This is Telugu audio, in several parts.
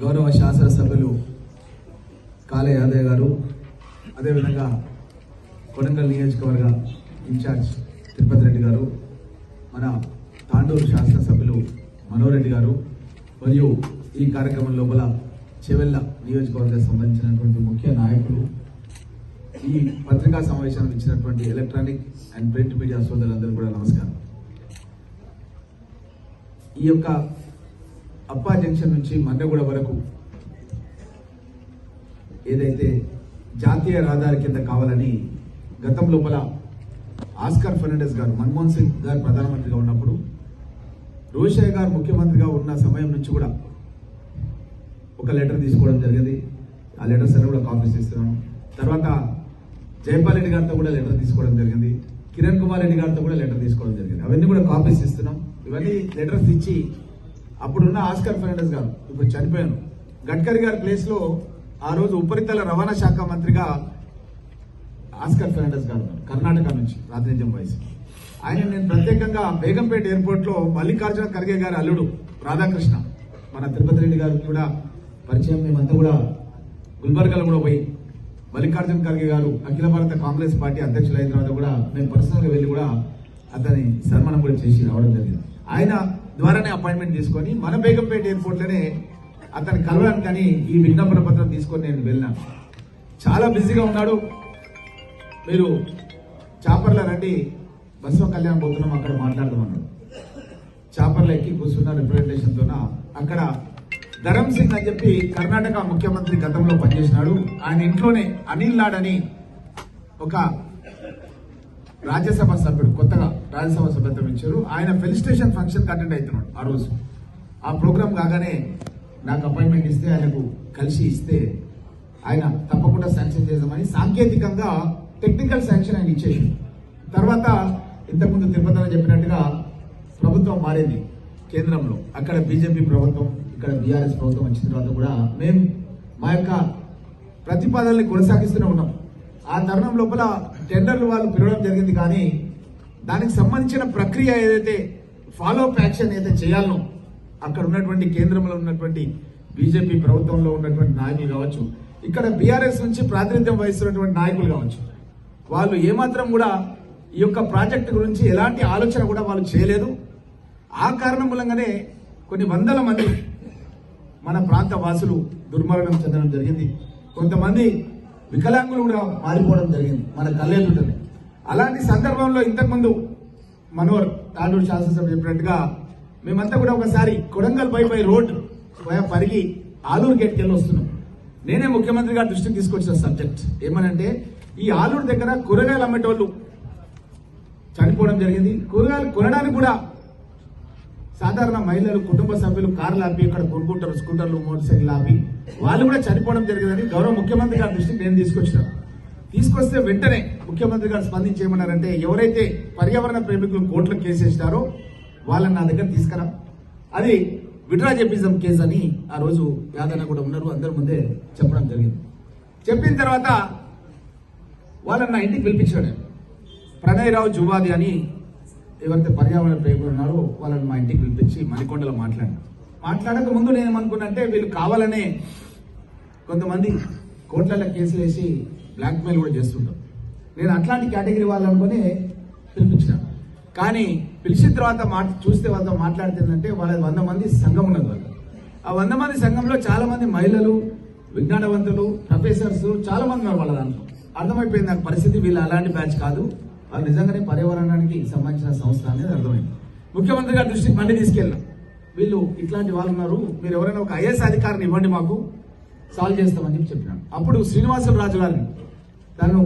గౌరవ శాసనసభ్యులు కాళే యాదయ్య గారు అదేవిధంగా కొడంగల్ నియోజకవర్గ ఇన్ఛార్జ్ తిరుపతి రెడ్డి గారు మన తాండూరు శాసనసభ్యులు మనోరెడ్డి గారు మరియు ఈ కార్యక్రమం లోపల చెవెళ్ళ నియోజకవర్గానికి సంబంధించినటువంటి ముఖ్య నాయకులు ఈ పత్రికా సమావేశానికి ఇచ్చినటువంటి ఎలక్ట్రానిక్ అండ్ ప్రింట్ మీడియా సోదరులందరూ కూడా నమస్కారం. ఈ యొక్క అప్పా జంక్షన్ నుంచి మన్నెగూడ వరకు ఏదైతే జాతీయ రహదారి కింద కావాలని గతం లోపల ఆస్కర్ ఫెర్నాండెస్ గారు మన్మోహన్ సింగ్ గారు ప్రధానమంత్రిగా ఉన్నప్పుడు రోషయ్య గారు ముఖ్యమంత్రిగా ఉన్న సమయం నుంచి కూడా ఒక లెటర్ తీసుకోవడం జరిగింది. ఆ లెటర్స్ సరే కూడా కాపీస్ ఇస్తున్నాను తర్వాత జైపాల్ రెడ్డి గారితో కూడా లెటర్ తీసుకోవడం జరిగింది. కిరణ్ కుమార్ రెడ్డి గారితో కూడా లెటర్ తీసుకోవడం జరిగింది. అవన్నీ కూడా కాపీస్ ఇస్తున్నాం ఇవన్నీ లెటర్స్ ఇచ్చి అప్పుడున్న ఆస్కర్ ఫెర్నాండెస్ గారు ఇప్పుడు చనిపోయాను. గడ్కరీ గారి ప్లేస్లో ఆ రోజు ఉపరితల రవాణా శాఖ మంత్రిగా ఆస్కర్ ఫెర్నాండెస్ గారు కర్ణాటక నుంచి ప్రాతినిధ్యం వహించి ఆయన నేను ప్రత్యేకంగా బేగంపేట ఎయిర్పోర్ట్లో మల్లికార్జున ఖర్గే గారి అల్లుడు రాధాకృష్ణ మన తిరుపతి రెడ్డి గారికి కూడా పరిచయం మేమంతా కూడా గుల్బర్గాలో కూడా పోయి మల్లికార్జున ఖర్గే గారు అఖిల భారత కాంగ్రెస్ పార్టీ అధ్యక్షులైన తర్వాత కూడా మేము పర్సనల్గా వెళ్ళి కూడా అతని సన్మానం కూడా చేసి రావడం జరిగింది. ఆయన ద్వారానే అపాయింట్మెంట్ తీసుకొని మన బేగంపేట ఎయిర్పోర్ట్లోనే అతను కలవడానికని ఈ విజ్ఞాపన పత్రం తీసుకొని నేను వెళ్ళాను. చాలా బిజీగా ఉన్నాడు. మీరు చాపర్ల రండి. బస్వ కళ్యాణ్ పోతున్నాం అక్కడ మాట్లాడదామన్నాడు. చాపర్ల ఎక్కి కూర్చున్న రిప్రజెంటేషన్తో అక్కడ ధరమ్ సింగ్ అని చెప్పి కర్ణాటక ముఖ్యమంత్రి గతంలో పనిచేసినాడు. ఆయన ఇంట్లోనే అనిల్ నాడని ఒక రాజ్యసభ సభ్యుడు కొత్తగా రాజ్యసభ సభ్యత్వం ఇచ్చారు. ఆయన ఫెలిస్టేషన్ ఫంక్షన్ అటెండ్ అవుతున్నాడు ఆ రోజు. ఆ ప్రోగ్రామ్ కాగానే నాకు అపాయింట్మెంట్ ఇస్తే ఆయనకు కలిసి ఇస్తే ఆయన తప్పకుండా శాంక్షన్ చేద్దామని సాంకేతికంగా టెక్నికల్ శాంక్షన్ ఆయన ఇచ్చేసి తర్వాత ఇంతకుముందు తిరుపతిలో చెప్పినట్టుగా ప్రభుత్వం మారింది కేంద్రంలో. అక్కడ బీజేపీ ప్రభుత్వం ఇక్కడ బీఆర్ఎస్ ప్రభుత్వం వచ్చిన తర్వాత కూడా మేము మా యొక్క ప్రతిపాదనల్ని కొనసాగిస్తూనే ఉన్నాం. ఆ తరుణం లోపల టెండర్లు వాళ్ళు పిలవడం జరిగింది కానీ దానికి సంబంధించిన ప్రక్రియ ఏదైతే ఫాలో అప్ యాక్షన్ ఏదైతే చేయాలనో అక్కడ ఉన్నటువంటి కేంద్రంలో ఉన్నటువంటి బీజేపీ ప్రభుత్వంలో ఉన్నటువంటి నాయకులు కావచ్చు ఇక్కడ బీఆర్ఎస్ నుంచి ప్రాతినిధ్యం వహిస్తున్నటువంటి నాయకులు కావచ్చు వాళ్ళు ఏమాత్రం కూడా ఈ యొక్క ప్రాజెక్టు గురించి ఎలాంటి ఆలోచన కూడా వాళ్ళు చేయలేదు. ఆ కారణం మూలంగానే కొన్ని వందల మంది మన ప్రాంత వాసులు దుర్మరణం చెందడం జరిగింది. కొంతమంది వికలాంగులు కూడా మారిపోవడం జరిగింది. మన కళ్ళెదుటనే. అలాంటి సందర్భంలో ఇంతకుముందు మనోహర్ తాండూరు శాసనసభ చెప్పినట్టుగా మేమంతా కూడా ఒకసారి Kodangal by by road via Parigi Aluru గేట్కి వెళ్ళి వస్తున్నాం. నేనే ముఖ్యమంత్రి గారి దృష్టికి తీసుకొచ్చిన సబ్జెక్ట్. ఏమనంటే ఈ ఆలూరు దగ్గర కూరగాయలు అమ్మేటోళ్ళు చనిపోవడం జరిగింది. కూరగాయలు కొనడానికి కూడా సాధారణ మహిళలు కుటుంబ సభ్యులు కార్లు ఆపి ఇక్కడ కొనుక్కుంటారు స్కూటర్లు మోటార్ సైకిల్ ఆపి వాళ్ళు కూడా చనిపోవడం జరిగిందని గౌరవ ముఖ్యమంత్రి గారి దృష్టికి నేను తీసుకొచ్చాను తీసుకొస్తే వెంటనే ముఖ్యమంత్రి గారు స్పందించేయమన్నారంటే ఎవరైతే పర్యావరణ ప్రేమికులు కోర్టులో కేసు వేసినారో వాళ్ళని నా దగ్గర తీసుకురా. అది విడ్రా జెపిజం కేసు అని ఆ రోజు యాదన్న కూడా ఉన్నారు. అందరి ముందే చెప్పడం జరిగింది. చెప్పిన తర్వాత వాళ్ళని నా ఇంటికి పిలిపించాడు. ప్రణయ్ రావు జువాది అని ఎవరైతే పర్యావరణ ప్రేమికులు ఉన్నారో వాళ్ళని మా ఇంటికి పిలిపించి మణికొండలో మాట్లాడాను. మాట్లాడక ముందు నేను ఏమనుకున్నానంటే వీళ్ళు కావాలనే కొంతమంది కోట్లలో కేసులు వేసి బ్లాక్మెయిల్ కూడా చేస్తుంటారు. నేను అట్లాంటి కేటగిరీ వాళ్ళనుకొని పిలిపించినాను కానీ పిలిచిన తర్వాత మాట చూస్తే వాళ్ళతో మాట్లాడుతుందంటే వాళ్ళ వంద మంది సంఘం ఉన్నది వాళ్ళు ఆ వంద మంది సంఘంలో చాలా మంది మహిళలు విజ్ఞానవంతులు ప్రొఫెసర్స్ చాలా మంది ఉన్నారు వాళ్ళ దాంట్లో. అర్థమైపోయింది నాకు పరిస్థితి వీళ్ళు అలాంటి బ్యాచ్ కాదు. అది నిజంగానే పర్యావరణానికి సంబంధించిన సంస్థ అనేది అర్థమైంది. ముఖ్యమంత్రి గారి దృష్టికి మళ్ళీ తీసుకెళ్ళాం వీళ్ళు ఇట్లాంటి వాళ్ళు ఉన్నారు. మీరు ఎవరైనా ఒక ఐఏఎస్ అధికారిని ఇవ్వండి మాకు. సాల్వ్ చేస్తామని చెప్పి చెప్పినాను అప్పుడు శ్రీనివాసం రాజు గారిని తను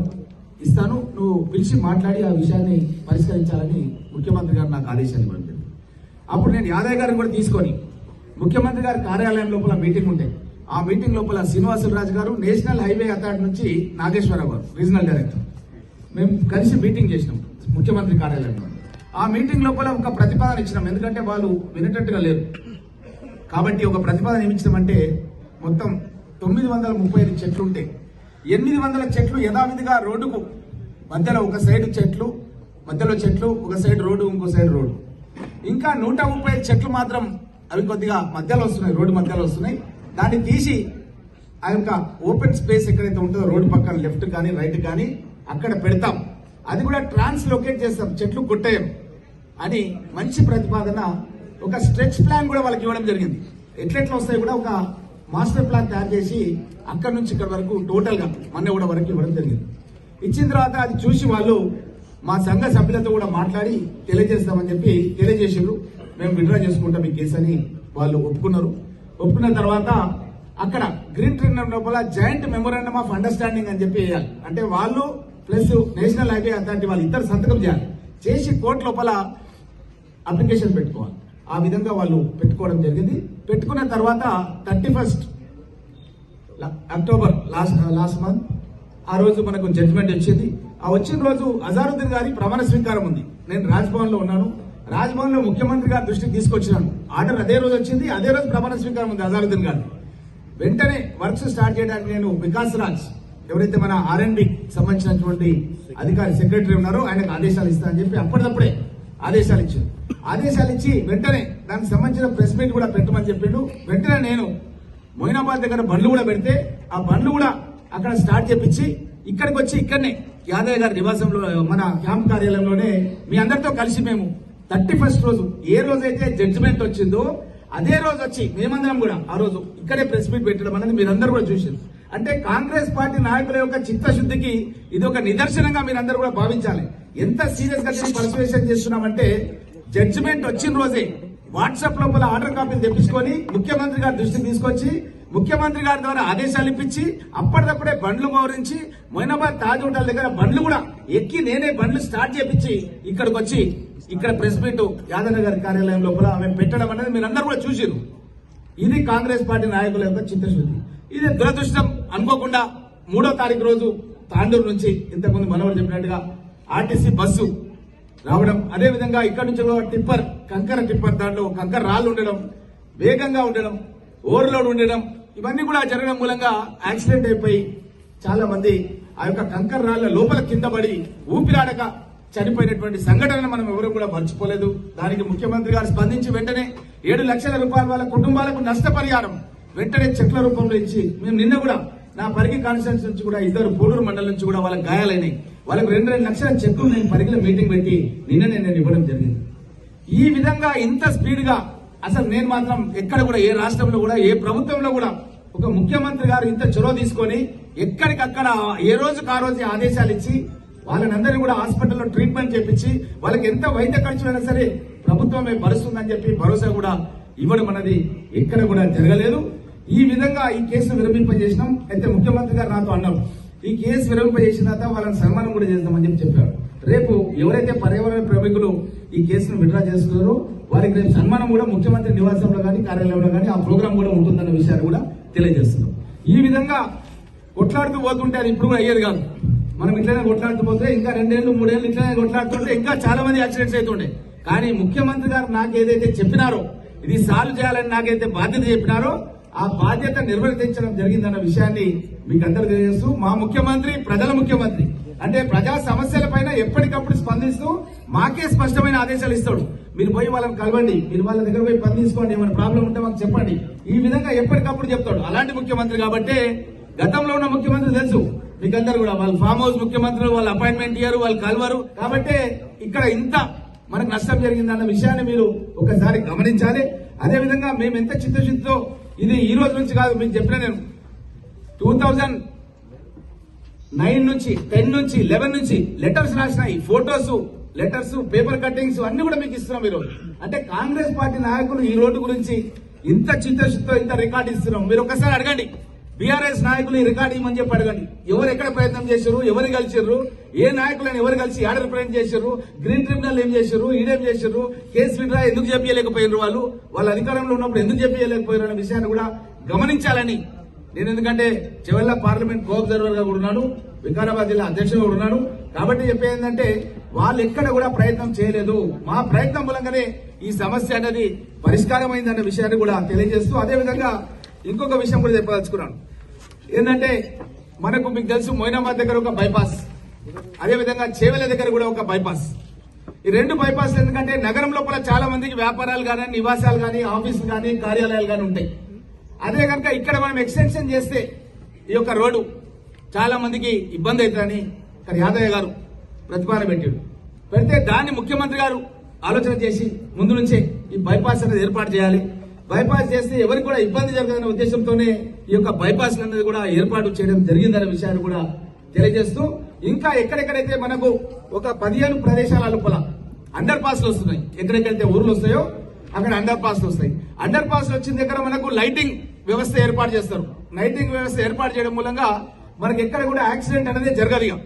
ఇస్తాను నువ్వు పిలిచి మాట్లాడి ఆ విషయాన్ని పరిష్కరించాలని ముఖ్యమంత్రి గారు నాకు ఆదేశాన్ని ఇవ్వడం జరిగింది. అప్పుడు నేను యాదయ్య గారిని కూడా తీసుకొని ముఖ్యమంత్రి గారి కార్యాలయం లోపల మీటింగ్ ఉంటే ఆ మీటింగ్ లోపల శ్రీనివాసులు రాజు గారు నేషనల్ హైవే అథారిటీ నుంచి నాగేశ్వరరావు గారు రీజనల్ డైరెక్టర్. మేము కలిసి మీటింగ్ చేసినాం ముఖ్యమంత్రి కార్యాలయంలో. ఆ మీటింగ్ లోపల ఒక ప్రతిపాదన ఇచ్చినాం ఎందుకంటే వాళ్ళు వినేటట్టుగా లేరు. కాబట్టి ఒక ప్రతిపాదన ఏమి అంటే మొత్తం తొమ్మిది వందల ముప్పై ఐదు చెట్లు ఉంటాయి ఎనిమిది వందల చెట్లు యథావిధిగా రోడ్డుకు మధ్యలో ఒక సైడ్ చెట్లు మధ్యలో చెట్లు ఒక సైడ్ రోడ్డు ఇంకో సైడ్ రోడ్డు. ఇంకా నూట ముప్పై ఐదు చెట్లు మాత్రం అవి కొద్దిగా మధ్యలో వస్తున్నాయి రోడ్డు మధ్యలో వస్తున్నాయి. దాన్ని తీసి ఆ యొక్క ఓపెన్ స్పేస్ ఎక్కడైతే ఉంటుందో రోడ్డు పక్కన లెఫ్ట్ కానీ రైట్ కానీ అక్కడ పెడతాం. అది కూడా ట్రాన్స్లోకేట్ చేస్తాం. చెట్లు కొట్టేయం అని మంచి ప్రతిపాదన ఒక స్ట్రెచ్ ప్లాన్ కూడా వాళ్ళకి ఇవ్వడం జరిగింది. ఎట్లెట్లా వస్తాయి కూడా ఒక మాస్టర్ ప్లాన్ తయారు చేసి అక్కడ నుంచి ఇక్కడ వరకు టోటల్గా మొన్న కూడా వరకు ఇవ్వడం జరిగింది. ఇచ్చిన తర్వాత అది చూసి వాళ్ళు మా సంఘ సభ్యులతో కూడా మాట్లాడి తెలియజేస్తామని చెప్పి తెలియజేసారు మేము విడ్రా చేసుకుంటాం ఈ కేసు అని వాళ్ళు ఒప్పుకున్నారు. ఒప్పుకున్న తర్వాత అక్కడ గ్రీన్ ట్రిబ్యునల్ లోపల జాయింట్ మెమోరాండమ్ ఆఫ్ అండర్స్టాండింగ్ అని చెప్పి వేయాలి. అంటే వాళ్ళు ప్లస్ నేషనల్ హైవే అథారిటీ వాళ్ళు ఇద్దరు సంతకం చేయాలి. చేసి కోర్టు లోపల అప్లికేషన్ పెట్టుకోవాలి. ఆ విధంగా వాళ్ళు పెట్టుకోవడం జరిగింది. పెట్టుకున్న తర్వాత thirty first October last last month ఆ రోజు మనకు జడ్జిమెంట్ వచ్చింది. ఆ వచ్చిన రోజు అజారుద్దీన్ గారి ప్రమాణ స్వీకారం ఉంది. నేను రాజ్భవన్లో ఉన్నాను. రాజ్భవన్లో ముఖ్యమంత్రి గారి దృష్టికి తీసుకొచ్చినాను. ఆర్డర్ అదే రోజు వచ్చింది. అదే రోజు ప్రమాణ స్వీకారం ఉంది అజారుద్దీన్ గారి వెంటనే వర్క్స్ స్టార్ట్ చేయడానికి నేను వికాస్ రాజ్ ఎవరైతే మన ఆర్ఎండ్బి సంబంధించినటువంటి అధికారి సెక్రటరీ ఉన్నారో ఆయనకు ఆదేశాలు ఇస్తా అని చెప్పి అప్పటికప్పుడే ఆదేశాలు ఇచ్చింది ఆదేశాలు ఇచ్చి వెంటనే దానికి సంబంధించిన ప్రెస్ మీట్ కూడా పెట్టమని చెప్పిండు. వెంటనే నేను మొయినాబాద్ దగ్గర బండ్లు కూడా పెడితే ఆ బండ్లు కూడా అక్కడ స్టార్ట్ చేపించి ఇక్కడికి వచ్చి ఇక్కడనే యాదయ్య గారి నివాసంలో మన క్యాంప్ కార్యాలయంలోనే మీ అందరితో కలిసి మేము థర్టీ ఫస్ట్ రోజు ఏ రోజైతే జడ్జిమెంట్ వచ్చిందో అదే రోజు వచ్చి మేమందరం కూడా ఆ రోజు ఇక్కడే ప్రెస్ మీట్ పెట్టడం అనేది మీరందరూ కూడా చూసారు అంటే కాంగ్రెస్ పార్టీ నాయకుల యొక్క చిత్తశుద్ధికి ఇది ఒక నిదర్శనంగా మీరందరూ కూడా భావించాలి. ఎంత సీరియస్గా దీన్ని పర్సువేషన్ చేస్తున్నామంటే జడ్జిమెంట్ వచ్చిన రోజే వాట్సాప్ లోపల ఆర్డర్ కాపీలు తెప్పించుకొని ముఖ్యమంత్రి గారి దృష్టికి తీసుకొచ్చి ముఖ్యమంత్రి గారి ద్వారా ఆదేశాలు ఇప్పించి అప్పటికప్పుడే బండ్లు మోరించి మొయినాబాద్ తాజ్ హోటల్ దగ్గర బండ్లు కూడా ఎక్కి నేనే బండ్లు స్టార్ట్ చేపించి ఇక్కడికి వచ్చి ఇక్కడ ప్రెస్ మీట్ యాదవ్ గారి కార్యాలయం లోపల ఆమె పెట్టడం అనేది మీరందరూ కూడా చూసిరు ఇది కాంగ్రెస్ పార్టీ నాయకుల యొక్క చిత్తశుద్ధి. ఇది దురదృష్టం. అనుకోకుండా మూడో తారీఖు రోజు తాండూరు నుంచి ఇంతకుముందు మనవరు చెప్పినట్టుగా ఆర్టీసీ బస్సు రావడం. అదే విధంగా ఇక్కడ నుంచి టిప్పర్ కంకర టిప్పర్ దాంట్లో కంకర రాళ్ళు ఉండడం వేగంగా ఉండడం ఓవర్లోడ్ ఉండడం ఇవన్నీ కూడా జరగడం మూలంగా యాక్సిడెంట్ అయిపోయి చాలా మంది ఆ యొక్క కంకర రాళ్ళ లోపల కింద పడి ఊపిరాడక చనిపోయినటువంటి సంఘటనను మనం ఎవరు కూడా మర్చిపోలేదు. దానికి ముఖ్యమంత్రి గారు స్పందించి వెంటనే ఏడు లక్షల రూపాయల వాళ్ళ కుటుంబాలకు నష్టపరిహారం వెంటనే చెట్ల రూపంలో ఇచ్చి మేము నిన్న కూడా నా పరిగి కాన్స్టిట్యూన్స్ నుంచి కూడా ఇద్దరు పూడూరు మండలం నుంచి కూడా వాళ్ళకి గాయాలైనాయి. వాళ్ళకి రెండు రెండు లక్షల చెక్కులు నేను పరిగిలో మీటింగ్ పెట్టి నిన్ననే నేను ఇవ్వడం జరిగింది. ఈ విధంగా ఇంత స్పీడ్గా అసలు నేను మాత్రం ఎక్కడ కూడా ఏ రాష్ట్రంలో కూడా ఏ ప్రభుత్వంలో కూడా ఒక ముఖ్యమంత్రి గారు ఇంత చొరవ తీసుకొని ఎక్కడికక్కడ ఏ రోజుకు ఆ రోజు ఆదేశాలు ఇచ్చి వాళ్ళనందరినీ కూడా హాస్పిటల్లో ట్రీట్మెంట్ చేపించి వాళ్ళకి ఎంత వైద్య ఖర్చులైనా సరే ప్రభుత్వమే భరుస్తుందని చెప్పి భరోసా కూడా ఇవ్వడం అనేది ఎక్కడ కూడా జరగలేదు. ఈ విధంగా ఈ కేసును విరమింపజేసినాం. అయితే ముఖ్యమంత్రి గారు నాతో అన్నారు ఈ కేసు విరమింపజేసిన తర్వాత వాళ్ళని సన్మానం కూడా చేద్దామని చెప్పి చెప్పారు. రేపు ఎవరైతే పర్యావరణ ప్రేమికులు ఈ కేసును విడ్రా చేసుకున్నారో వారికి రేపు సన్మానం కూడా ముఖ్యమంత్రి నివాసంలో కానీ కార్యాలయంలో కానీ ఆ ప్రోగ్రాం కూడా ఉంటుందన్న విషయాన్ని కూడా తెలియజేస్తున్నాం. ఈ విధంగా కొట్లాడుతూ పోతుంటే అది ఇప్పుడు కూడా అయ్యేది కాదు. మనం ఇట్లనే కొట్లాడుతూ పోతే ఇంకా రెండేళ్ళు మూడేళ్ళు ఇట్లనే కొట్లాడుతుంటే ఇంకా చాలా మంది యాక్సిడెంట్స్ అవుతుండే. కానీ ముఖ్యమంత్రి గారు నాకు ఏదైతే చెప్పినారో ఇది సాల్వ్ చేయాలని నాకైతే బాధ్యత చెప్పినారో ఆ బాధ్యత నిర్వర్తించడం జరిగిందన్న విషయాన్ని మీకు అందరూ తెలియజేస్తూ మా ముఖ్యమంత్రి ప్రజల ముఖ్యమంత్రి అంటే ప్రజా సమస్యల పైన ఎప్పటికప్పుడు స్పందిస్తూ మాకే స్పష్టమైన ఆదేశాలు ఇస్తాడు. మీరు పోయి వాళ్ళని కలవండి మీరు వాళ్ళ దగ్గర పోయి పని తీసుకోండి ఏమైనా ప్రాబ్లం ఉంటే మాకు చెప్పండి. ఈ విధంగా ఎప్పటికప్పుడు చెప్తాడు. అలాంటి ముఖ్యమంత్రి కాబట్టి గతంలో ఉన్న ముఖ్యమంత్రి తెలుసు. మీకందరూ కూడా వాళ్ళ ఫామ్ హౌస్ ముఖ్యమంత్రులు వాళ్ళు అపాయింట్మెంట్ ఇయ్యారు వాళ్ళు కలవరు. కాబట్టి ఇక్కడ ఇంత మనకు నష్టం జరిగిందన్న విషయాన్ని మీరు ఒకసారి గమనించాలి. అదే విధంగా మేము ఎంత చిత్తశుద్ధితో ఇది ఈ రోజు నుంచి కాదు మీకు చెప్పిన నేను. టూ థౌజండ్ నైన్ నుంచి టెన్ నుంచి లెవెన్ నుంచి లెటర్స్ రాసినాయి. ఫొటోస్ లెటర్స్ పేపర్ కట్టింగ్స్ అన్ని కూడా మీకు ఇస్తున్నాం ఈరోజు అంటే కాంగ్రెస్ పార్టీ నాయకులు ఈ రోడ్డు గురించి ఇంత చిత్తశుద్ధితో ఇంత రికార్డు ఇస్తున్నాం. మీరు ఒకసారి అడగండి. బీఆర్ఎస్ నాయకులు ఈ రికార్డు ఇవ్వమని చెప్పి అడగండి. ఎవరు ఎక్కడ ప్రయత్నం చేశారు? ఎవరు కలిసిర్రు ఏ నాయకులను ఎవరు కలిసి ఆడ రిప్రజెంట్ చేశారు? గ్రీన్ ట్రిబ్యునల్ ఏం చేశారు? ఈడేం చేశారు? కేసు విడ్రా ఎందుకు చెప్పలేకపోయారు వాళ్ళు? వాళ్ళ అధికారంలో ఉన్నప్పుడు ఎందుకు చెప్పలేకపోయారు అనే విషయాన్ని కూడా గమనించాలని నేను ఎందుకంటే చివరిలో పార్లమెంట్ కో అబ్జర్వర్గా కూడా ఉన్నాను వికారాబాద్ జిల్లా అధ్యక్షుడు కూడా ఉన్నాను. కాబట్టి చెప్పేందంటే వాళ్ళు ఎక్కడ కూడా ప్రయత్నం చేయలేదు. మా ప్రయత్నం మూలంగానే ఈ సమస్య అనేది పరిష్కారమైందన్న విషయాన్ని కూడా తెలియజేస్తూ అదే విధంగా ఇంకొక విషయం కూడా చెప్పదలుచుకున్నాను. ఏంటంటే మనకు మీకు తెలుసు మొయినాబాద్ దగ్గర ఒక బైపాస్. అదేవిధంగా చేవెల దగ్గర కూడా ఒక బైపాస్ ఈ రెండు బైపాస్ ఎందుకంటే నగరం లోపల చాలా మందికి వ్యాపారాలు కానీ నివాసాలు కానీ ఆఫీసులు కానీ కార్యాలయాలు కానీ ఉంటాయి. అదే కనుక ఇక్కడ మనం ఎక్స్టెన్షన్ చేస్తే ఈ యొక్క రోడ్డు చాలా మందికి ఇబ్బంది అవుతుందని ఇక్కడ యాదయ్య గారు ప్రతిపాదన పెట్టాడు పెడితే దాన్ని ముఖ్యమంత్రి గారు ఆలోచన చేసి ముందు నుంచే ఈ బైపాస్ అనేది ఏర్పాటు చేయాలి. బైపాస్ చేస్తే ఎవరికి కూడా ఇబ్బంది జరగదనే ఉద్దేశంతోనే ఈ యొక్క బైపాస్ అనేది కూడా ఏర్పాటు చేయడం జరిగిందనే విషయాన్ని కూడా తెలియజేస్తూ ఇంకా ఎక్కడెక్కడైతే మనకు ఒక పదిహేను ప్రదేశాల లోపల అండర్ పాస్లు వస్తున్నాయి. ఎక్కడెక్కడైతే ఊర్లు వస్తాయో అక్కడ అండర్ పాస్లు వస్తాయి. అండర్ పాస్లు వచ్చిన దగ్గర మనకు లైటింగ్ వ్యవస్థ ఏర్పాటు చేస్తారు. లైటింగ్ వ్యవస్థ ఏర్పాటు చేయడం మూలంగా మనకి ఎక్కడ కూడా యాక్సిడెంట్ అనేది జరగదు ఇక.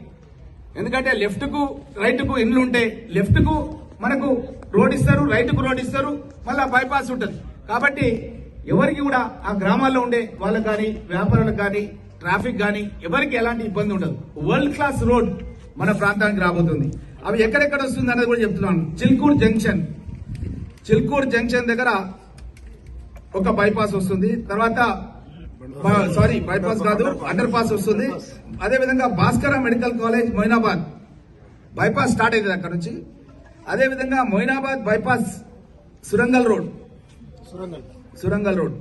ఎందుకంటే లెఫ్ట్కు రైట్కు ఇండ్లు ఉంటే లెఫ్ట్కు మనకు రోడ్ ఇస్తారు రైట్కు రోడ్ ఇస్తారు మళ్ళా బైపాస్ ఉంటుంది. కాబట్టి ఎవరికి కూడా ఆ గ్రామాల్లో ఉండే వాళ్ళకు కానీ వ్యాపారులకు కానీ ట్రాఫిక్ కానీ ఎవరికి ఎలాంటి ఇబ్బంది ఉండదు. వరల్డ్ క్లాస్ రోడ్ మన ప్రాంతానికి రాబోతుంది. అవి ఎక్కడెక్కడ వస్తుంది అనేది కూడా చెప్తున్నాను. చిల్కూర్ జంక్షన్. చిల్కూర్ జంక్షన్ దగ్గర ఒక బైపాస్ వస్తుంది. తర్వాత సారీ బైపాస్ కాదు అండర్ పాస్ వస్తుంది. అదే విధంగా Bhaskara medical college Moinabad. Bypass start అవుతుంది అక్కడ నుంచి. అదే విధంగా Moinabad bypass Surangal road. Surangal. Road.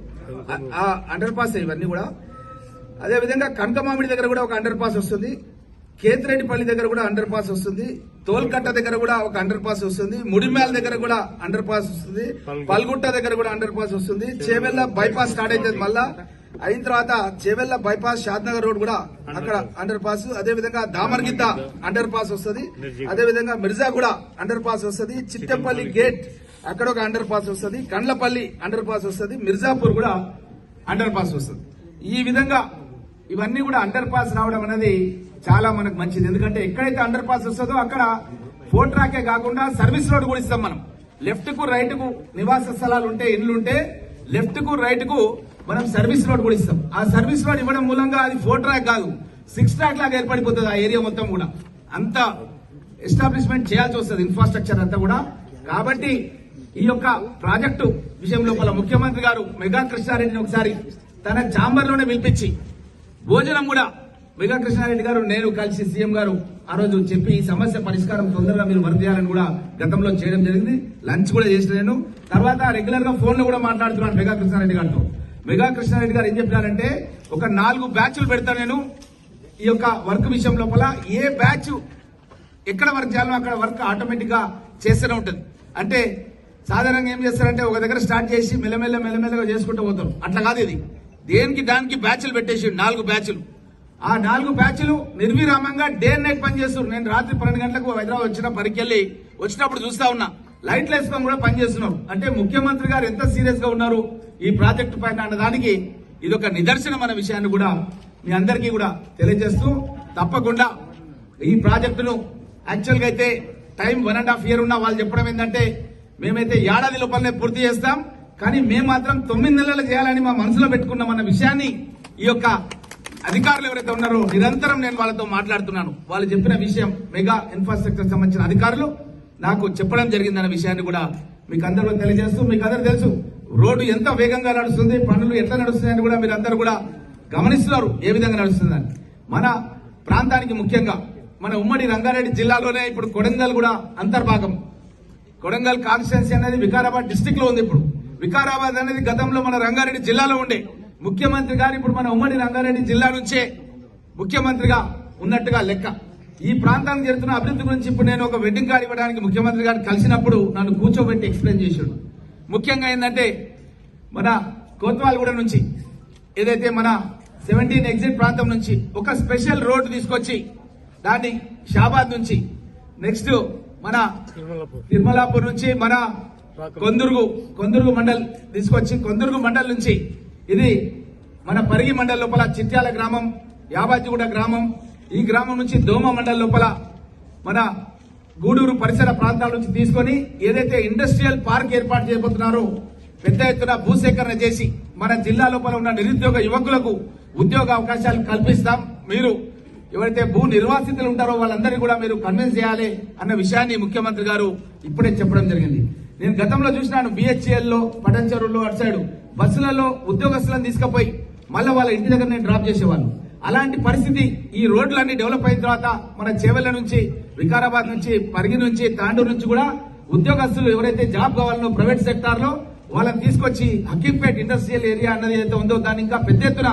Underpass ఇవన్నీ కూడా. అదే విధంగా కనకమామిడి దగ్గర కూడా ఒక అండర్ పాస్ వస్తుంది. కేతిరెడ్డిపల్లి దగ్గర కూడా అండర్ పాస్ వస్తుంది. తోల్కట్ట దగ్గర కూడా ఒక అండర్ పాస్ వస్తుంది. ముడిమేల దగ్గర కూడా అండర్ పాస్ వస్తుంది. పల్గుట్ట. దగ్గర కూడా అండర్ పాస్ వస్తుంది. చేవెళ్ళ బైపాస్ స్టార్ట్ అవుతుంది మళ్ళా. అయిన తర్వాత చేవెళ్ళ బైపాస్ షాద్నగర్ రోడ్ కూడా అక్కడ అండర్ పాస్ అదే విధంగా దామర్గిద్ద అండర్ పాస్ వస్తుంది. అదే విధంగా మిర్జాగూడ అండర్ పాస్ వస్తుంది. చిట్టంపల్లి గేట్ అక్కడ ఒక అండర్ పాస్ వస్తుంది. కండ్లపల్లి అండర్ పాస్ వస్తుంది. మిర్జాపూర్ కూడా అండర్ పాస్ వస్తుంది. ఈ విధంగా ఇవన్నీ కూడా అండర్ పాస్ రావడం అనేది చాలా మనకు మంచిది. ఎందుకంటే ఎక్కడైతే అండర్ పాస్ వస్తుందో అక్కడ ఫోర్ ట్రాకే కాకుండా సర్వీస్ రోడ్ కూడా ఇస్తాం మనం. లెఫ్ట్కు రైట్కు నివాస స్థలాలు ఉంటే ఇండ్లు ఉంటే లెఫ్ట్కు రైట్కు మనం సర్వీస్ రోడ్ కూడా ఇస్తాం. ఆ సర్వీస్ రోడ్ ఇవ్వడం మూలంగా అది ఫోర్ ట్రాక్ కాదు. సిక్స్ ట్రాక్ లాగా ఏర్పడిపోతుంది ఆ ఏరియా మొత్తం కూడా. అంత ఎస్టాబ్లిష్మెంట్ చేయాల్సి వస్తుంది ఇన్ఫ్రాస్ట్రక్చర్ అంతా కూడా. కాబట్టి ఈ యొక్క ప్రాజెక్టు విషయం లోపల ముఖ్యమంత్రి గారు మెగా కృష్ణారెడ్డిని ఒకసారి తన ఛాంబర్లోనే పిలిపించి భోజనం కూడా మెగా కృష్ణారెడ్డి గారు నేను కలిసి సీఎం గారు ఆ రోజు చెప్పి ఈ సమస్య పరిష్కారం తొందరగా మీరు వర్క్ కూడా గతంలో చేయడం జరిగింది. లంచ్ కూడా చేసిన నేను. తర్వాత రెగ్యులర్గా ఫోన్లో కూడా మాట్లాడుతున్నాను మెగా కృష్ణారెడ్డి గారితో. మెగా కృష్ణారెడ్డి గారు ఏం చెప్పినారంటే ఒక నాలుగు బ్యాచ్లు పెడతాను నేను ఈ యొక్క వర్క్ విషయం లోపల. ఏ బ్యాచ్ ఎక్కడ వర్క్ చేయాలో అక్కడ వర్క్ ఆటోమేటిక్గా చేస్తూనే ఉంటుంది. అంటే సాధారణంగా ఏం చేస్తారంటే ఒక దగ్గర స్టార్ట్ చేసి మెల్లమెల్ల మెల్లమెల్లగా చేసుకుంటూ పోతారు. అట్లా కాదు ఇది. దేనికి దానికి బ్యాచ్లు పెట్టేసి నాలుగు బ్యాచ్లు. ఆ నాలుగు బ్యాచ్లు నిర్విరామంగా డే అండ్ నైట్ పనిచేస్తున్నారు నేను రాత్రి పన్నెండు గంటలకు హైదరాబాద్ వచ్చిన పరికెళ్ళి వచ్చినప్పుడు చూస్తా ఉన్నా. లైట్లు వేసుకొని కూడా పనిచేస్తున్నారు అంటే ముఖ్యమంత్రి గారు ఎంత సీరియస్గా ఉన్నారు ఈ ప్రాజెక్టు పైన అన్న దానికి ఇది ఒక నిదర్శనం అనే విషయాన్ని కూడా మీ అందరికీ కూడా తెలియజేస్తూ తప్పకుండా ఈ ప్రాజెక్టును యాక్చువల్గా అయితే time one and half year ఉన్న వాళ్ళు చెప్పడం ఏంటంటే మేమైతే ఏడాది లోపలనే పూర్తి చేస్తాం. కానీ మేము మాత్రం తొమ్మిది నెలలు చేయాలని మా మనసులో పెట్టుకున్నాం అన్న విషయాన్ని ఈ యొక్క అధికారులు ఎవరైతే ఉన్నారో నిరంతరం నేను వాళ్ళతో మాట్లాడుతున్నాను. వాళ్ళు చెప్పిన విషయం మెగా ఇన్ఫ్రాస్ట్రక్చర్ సంబంధించిన అధికారులు నాకు చెప్పడం జరిగిందన్న విషయాన్ని కూడా మీకు అందరూ తెలియజేస్తూ మీకు అందరూ తెలుసు. రోడ్డు ఎంత వేగంగా నడుస్తుంది పనులు ఎట్లా నడుస్తున్నాయని కూడా మీరు అందరూ కూడా గమనిస్తున్నారు ఏ విధంగా నడుస్తుందని. మన ప్రాంతానికి ముఖ్యంగా మన ఉమ్మడి రంగారెడ్డి జిల్లాలోనే ఇప్పుడు కొడంగల్ కూడా అంతర్భాగం. కొడంగల్ కాన్స్టిట్యున్సీ అనేది వికారాబాద్ డిస్టిక్లో ఉంది ఇప్పుడు. వికారాబాద్ అనేది గతంలో మన రంగారెడ్డి జిల్లాలో ఉండే. ముఖ్యమంత్రి గారు ఇప్పుడు మన ఉమ్మడి రంగారెడ్డి జిల్లా నుంచే ముఖ్యమంత్రిగా ఉన్నట్టుగా లెక్క. ఈ ప్రాంతానికి జరుగుతున్న అభివృద్ధి గురించి ఇప్పుడు నేను ఒక వెడ్డింగ్ కార్డు ఇవ్వడానికి ముఖ్యమంత్రి గారిని కలిసినప్పుడు నన్ను కూర్చోబెట్టి ఎక్స్ప్లెయిన్ చేశాడు. ముఖ్యంగా ఏంటంటే మన కోత్వాల్గూడ నుంచి ఏదైతే మన సెవెంటీన్ ఎగ్జిట్ ప్రాంతం నుంచి ఒక స్పెషల్ రోడ్డు తీసుకొచ్చి దాన్ని షాబాద్ నుంచి నెక్స్ట్ మన తిరుమలాపూర్ నుంచి మన కొందుర్గు కొందుర్గు మండల్ తీసుకొచ్చి కొందుర్గు మండల్ నుంచి ఇది మన పరిగి మండల్ లోపల చిట్యాల గ్రామం యాబాజిగూడ గ్రామం ఈ గ్రామం నుంచి దోమ మండల్ లోపల మన గూడూరు పరిసర ప్రాంతాల నుంచి తీసుకొని ఏదైతే ఇండస్ట్రియల్ పార్క్ ఏర్పాటు చేయబోతున్నారో పెద్ద ఎత్తున భూసేకరణ చేసి మన జిల్లా లోపల ఉన్న నిరుద్యోగ యువకులకు ఉద్యోగ అవకాశాలు కల్పిస్తాం. మీరు ఎవరైతే భూ నిర్వాసితులు ఉంటారో వాళ్ళందరినీ కూడా మీరు కన్విన్స్ చేయాలి అన్న విషయాన్ని ముఖ్యమంత్రి గారు ఇప్పుడే చెప్పడం జరిగింది. నేను గతంలో చూసినాను బిహెచ్ఎల్లో లో పటంచెరువులో అటు సైడు. బస్సులలో ఉద్యోగస్తులను తీసుకుపోయి మళ్ళీ వాళ్ళ ఇంటి దగ్గర నేను డ్రాప్ చేసేవాళ్ళు. అలాంటి పరిస్థితి ఈ రోడ్లన్నీ డెవలప్ అయిన తర్వాత మన చేవెళ్ళ నుంచి వికారాబాద్ నుంచి పరిగి నుంచి తాండూరు నుంచి కూడా ఉద్యోగస్తులు ఎవరైతే జాబ్ కావాలనో ప్రైవేట్ సెక్టార్లో వాళ్ళని తీసుకొచ్చి హకీంపేట్ ఇండస్ట్రియల్ ఏరియా అన్నది ఏదైతే ఉందో దాన్ని ఇంకా పెద్ద ఎత్తున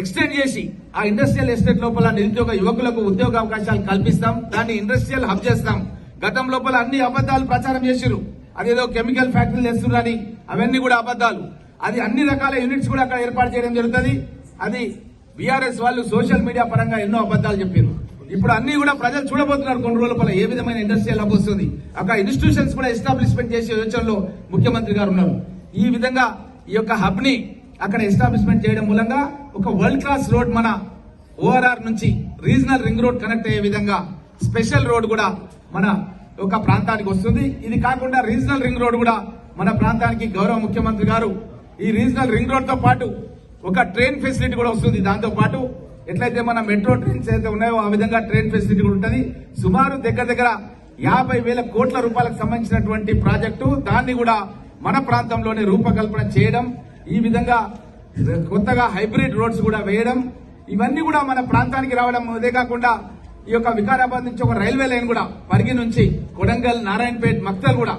ఎక్స్టెండ్ చేసి ఆ ఇండస్ట్రియల్ ఎస్టేట్ లోపల నిరుద్యోగ యువకులకు ఉద్యోగ అవకాశాలు కల్పిస్తాం. దాన్ని ఇండస్ట్రియల్ హబ్ చేస్తాం. గతం లోపల అన్ని అబద్దాలు ప్రచారం చేసిరు అదేదో కెమికల్ ఫ్యాక్టరీలు చేస్తున్నారని అవన్నీ కూడా అబద్దాలు అది అన్ని రకాల యూనిట్స్ కూడా అక్కడ ఏర్పాటు చేయడం జరుగుతుంది. అది బీఆర్ఎస్ వాళ్ళు సోషల్ మీడియా పరంగా ఎన్నో అబద్దాలు చెప్పారు ఇప్పుడు అన్ని కూడా ప్రజలు చూడబోతున్నారు కొన్ని రోజుల లోపల ఏ విధమైన ఇండస్ట్రియల్ హబ్ వస్తుంది. అక్కడ ఇన్స్టిట్యూషన్స్ కూడా ఎస్టాబ్లిష్మెంట్ చేసే యోచనలో ముఖ్యమంత్రి గారు ఉన్నారు. ఈ విధంగా ఈ యొక్క హబ్ని అక్కడ ఎస్టాబ్లిష్మెంట్ చేయడం మూలంగా ఒక వరల్డ్ క్లాస్ రోడ్ మన ఓఆర్ఆర్ నుంచి రీజనల్ రింగ్ రోడ్ కనెక్ట్ అయ్యే విధంగా స్పెషల్ రోడ్ కూడా మన ఒక ప్రాంతానికి వస్తుంది. ఇది కాకుండా రీజనల్ రింగ్ రోడ్ కూడా మన ప్రాంతానికి గౌరవ ముఖ్యమంత్రి గారు ఈ రీజనల్ రింగ్ రోడ్తో పాటు ఒక ట్రైన్ ఫెసిలిటీ కూడా వస్తుంది. దాంతో పాటు ఎట్లయితే మన మెట్రో ట్రైన్స్ అయితే ఉన్నాయో ఆ విధంగా ట్రైన్ ఫెసిలిటీ కూడా ఉంటుంది. సుమారు దగ్గర దగ్గర యాభై వేల కోట్ల రూపాయలకు సంబంధించినటువంటి ప్రాజెక్టు. దాన్ని కూడా మన ప్రాంతంలోనే రూపకల్పన చేయడం ఈ విధంగా కొత్తగా హైబ్రిడ్ రోడ్స్ కూడా వేయడం ఇవన్నీ కూడా మన ప్రాంతానికి రావడం. అదే కాకుండా ఈ యొక్క వికారాబాద్ నుంచి ఒక రైల్వే లైన్ కూడా పరిగి నుంచి కొడంగల్ నారాయణపేట్ మక్తల్ కూడా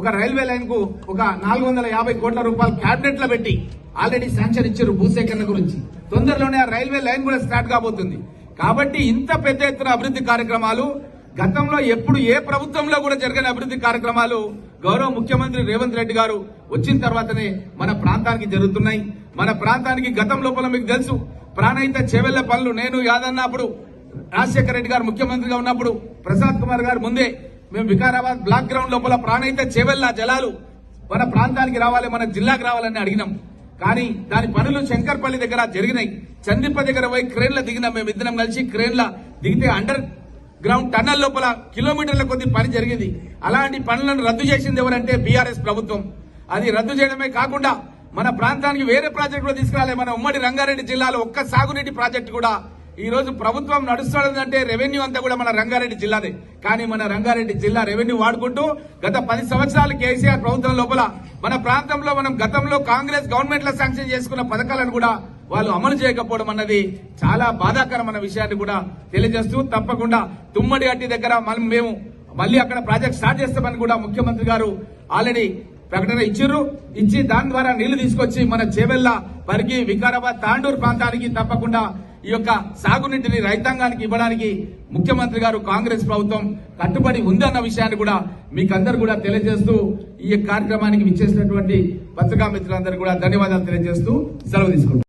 ఒక రైల్వే లైన్కు ఒక నాలుగు వందల యాభై కోట్ల రూపాయలు క్యాబినెట్లో పెట్టి ఆల్రెడీ శాంక్షన్ ఇచ్చారు భూసేకరణ గురించి. తొందరలోనే ఆ రైల్వే లైన్ కూడా స్టార్ట్ కాబోతుంది. కాబట్టి ఇంత పెద్ద ఎత్తున అభివృద్ధి కార్యక్రమాలు గతంలో ఎప్పుడు ఏ ప్రభుత్వంలో కూడా జరిగిన అభివృద్ధి కార్యక్రమాలు గౌరవ ముఖ్యమంత్రి రేవంత్ రెడ్డి గారు వచ్చిన తర్వాతనే మన ప్రాంతానికి జరుగుతున్నాయి. మన ప్రాంతానికి గతం లోపల మీకు తెలుసు. ప్రాణహిత చెవెళ్ళ పనులు నేను యాదన్నప్పుడు రాజశేఖర రెడ్డి గారు ముఖ్యమంత్రిగా ఉన్నప్పుడు ప్రసాద్ కుమార్ గారు ముందే మేము వికారాబాద్ బ్లాక్ గ్రౌండ్ లోపల ప్రాణైతే చేవెళ్ళ జలాలు మన ప్రాంతానికి రావాలి మన జిల్లాకు రావాలని అడిగినాం. కానీ దాని పనులు శంకర్పల్లి దగ్గర జరిగినాయి. చందిప్ప దగ్గర పోయి క్రేన్ల దిగినాం మేము ఇద్దరం కలిసి క్రేన్ల దిగితే అండర్ గ్రౌండ్ టన్నల్ లోపల కిలోమీటర్ల కొద్ది పని జరిగింది. అలాంటి పనులను రద్దు చేసింది ఎవరంటే బీఆర్ఎస్ ప్రభుత్వం. అది రద్దు చేయడమే కాకుండా మన ప్రాంతానికి వేరే ప్రాజెక్టులు తీసుకురాలే. మన ఉమ్మడి రంగారెడ్డి జిల్లాలో ఒక్క సాగునీటి ప్రాజెక్టు కూడా ఈ రోజు ప్రభుత్వం నడుస్తుందంటే రెవెన్యూ అంతా కూడా మన రంగారెడ్డి జిల్లాదే. కానీ మన రంగారెడ్డి జిల్లా రెవెన్యూ వాడుకుంటూ గత పది సంవత్సరాలు కేసీఆర్ ప్రభుత్వం లోపల మన ప్రాంతంలో మనం గతంలో కాంగ్రెస్ గవర్నమెంట్లో శాంక్షన్ చేసుకున్న పథకాలను కూడా వాళ్ళు అమలు చేయకపోవడం అన్నది చాలా బాధాకరమైన విషయాన్ని కూడా తెలియజేస్తూ తప్పకుండా తుమ్మడి అట్టి దగ్గర మనం మేము మళ్ళీ అక్కడ ప్రాజెక్ట్ స్టార్ట్ చేస్తామని కూడా ముఖ్యమంత్రి గారు ఆల్రెడీ ప్రకటన ఇచ్చిర్రు. ఇచ్చి దాని ద్వారా నీళ్ళు తీసుకొచ్చి మన చేవెల్ల పరిగి వికారాబాద్ తాండూరు ప్రాంతానికి తప్పకుండా ఈ యొక్క సాగునీటిని రైతాంగానికి ఇవ్వడానికి ముఖ్యమంత్రి గారు కాంగ్రెస్ ప్రభుత్వం కట్టుబడి ఉందన్న విషయాన్ని కూడా మీకందరు కూడా తెలియజేస్తూ ఈ కార్యక్రమానికి విచ్చేసినటువంటి పత్రికా మిత్రులందరూ కూడా ధన్యవాదాలు తెలియజేస్తూ సెలవు తీసుకుంటాం